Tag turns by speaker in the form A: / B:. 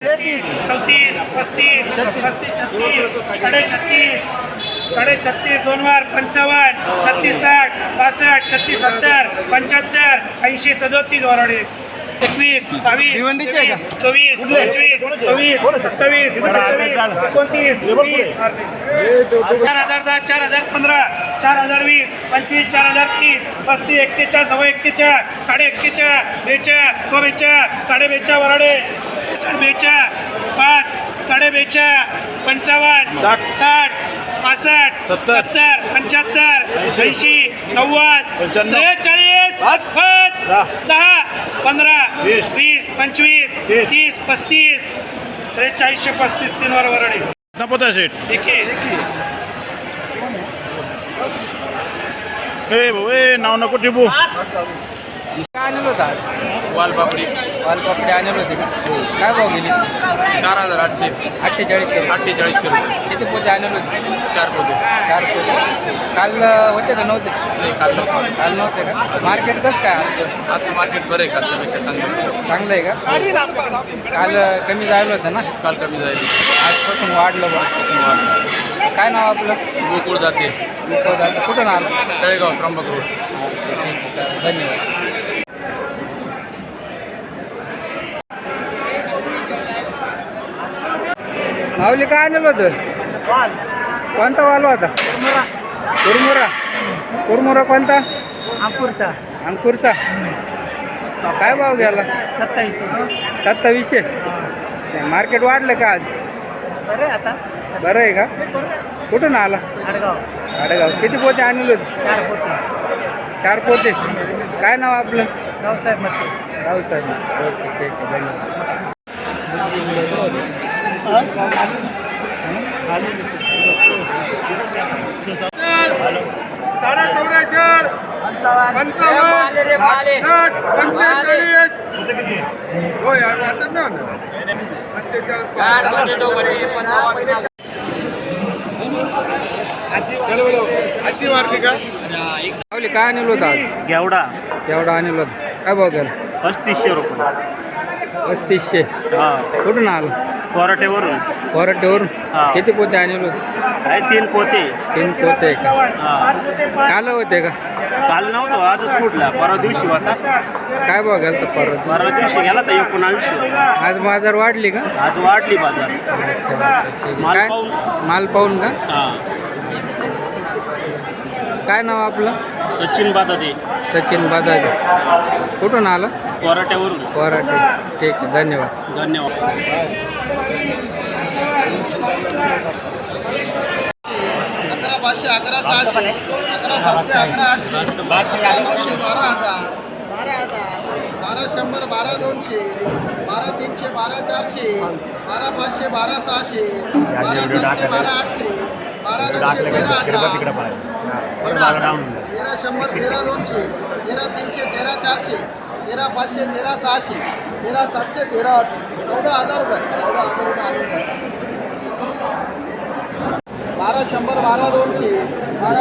A: चौतीस पस्तीस पस्तीस छत्तीस साडे छत्तीस साडे छत्तीस दोन वर पंचावन्न छत्तीस साठ पासष्ट छत्तीस सत्तर पंच्याहत्तर ऐंशी सदोतीस वराडे एकवीस बावीस चोवीस पंचवीस सत्तावीस अठ्ठावीस एकोणतीस वीस चार हजार दहा चार हजार पंधरा चार हजार वीस पंचवीस चार हजार तीस पस्तीस एक्केचाळीस सव्वा एक्केचाळीस साडे एक्केचाळीस बेचाळीस सो बेचाळीस साडे बेचाळीस वराडे साडे बेचाळीस पाच साडे बेचाळीस पंचावन्न साठ पासष्ट
B: सत्तर.
A: सत्तर पंच्याहत्तर ऐंशी नव्वद. त्रेचाळीस
B: पाच.
A: पाच
B: दहा.
A: पंधरा
B: वीस.
A: वीस पंचवीस
B: तीस.
A: तीस पस्तीस त्रेचाळीसशे पस्तीस तीन वर वरडे
B: नपता ए भाऊ ए नाव नको टिपू
C: काय आणलं होतं आज?
B: वालपापडी.
C: वालपापडी आणलं होते का? काय भाव गेली?
B: चार हजार आठशे.
C: अठ्ठेचाळीसशे
B: अठ्ठेचाळीसशे रुपये.
C: किती पोते आणले होते?
B: चार पोते.
C: चार पोते. काल होते का नव्हते?
B: नाही काल नको.
C: काल नव्हते का? मार्केट कसं काय आजचं
B: आजचं मार्केट बरं आहे कालच्यापेक्षा चांगलं.
C: चांगलं आहे का? काल कमी जायला होतं ना?
B: काल कमी जाईल
C: आजपासून वाढलं बा. काय नाव आपलं?
B: गोकुळ जाते.
C: विको जातं. कुठून आलं?
B: तळेगाव त्र्यंबक रोड.
C: धन्यवाद. माऊली काय आणलं होतं? कोणता वाल होता? कुरमुरा. कुरमुरा. कोणता?
A: नागपूरचा
C: अंकुरचा. काय भाव गेला?
A: सत्तावीसशे.
C: सत्तावीसशे? मार्केट वाढलं का आज?
A: बरे आता.
C: बरं आहे का? कुठून आला?
A: आडगाव.
C: आडेगाव. किती पोते आणले होते?
A: चार होते
C: चार पोते. काय नाव आपलं?
A: गावसाहेबमध्ये
C: रावसाहेब ओके ठीक आहे धन्यवाद.
B: साडे चौऱ्याचार पंचावन्न साठ पंचेचाळीस यार वाटत ना आजची मारली का
C: माऊली काय आणलं होतं आज
A: घेवडा
C: एवढा आणलं होतं. काय भाव गेला
A: पस्तीसशे रुपये.
C: पस्तीसशे.
A: हा.
C: कुठून आलं?
A: कोराटेवरून
C: कोरटेवरून
A: हा.
C: किती पोते आणले होते?
A: काय तीन पोते.
C: तीन पोते का?
A: हा.
C: काल होते का?
A: काल नव्हतं आजच कुठला परवा दिवशी होता.
C: काय भाव गेला तर परत
A: परवा दिवशी गेला तर एकोणावीसशे.
C: आज बाजार वाढली का?
A: आज वाढली बाजार.
C: अच्छा अच्छा ठीक आहे.
A: माल
C: काय?
A: पाहून.
C: माल पाहून का?
A: हा.
C: काय नाव आपलं?
A: सचिन बादादे.
C: सचिन बाजाजी कुठून आलं?
A: कोराट्यावरून.
C: कोराटे. ठीक आहे धन्यवाद.
A: धन्यवाद.
B: अकरा पाचशे अकरा सहाशे अकरा सातशे अकरा आठशे. अकरा नऊशे बारा हजार. बारा हजार. बारा शंभर बारा दोनशे. बारा तीनशे बारा चारशे. बारा पाचशे बारा सहाशे. बारा सातशे बारा आठशे. बारा नऊशे तेरा हजार तेरा हजार तेरा शंभर तेरा दोनशे तेरा तीनशे तेरा चारशे तेरा पाचशे तेरा सहाशे तेरा सातशे तेरा आठशे. चौदा हजार रुपये चौदा हजार रुपये आणून. बारा शंभर बारा दोनशे बारा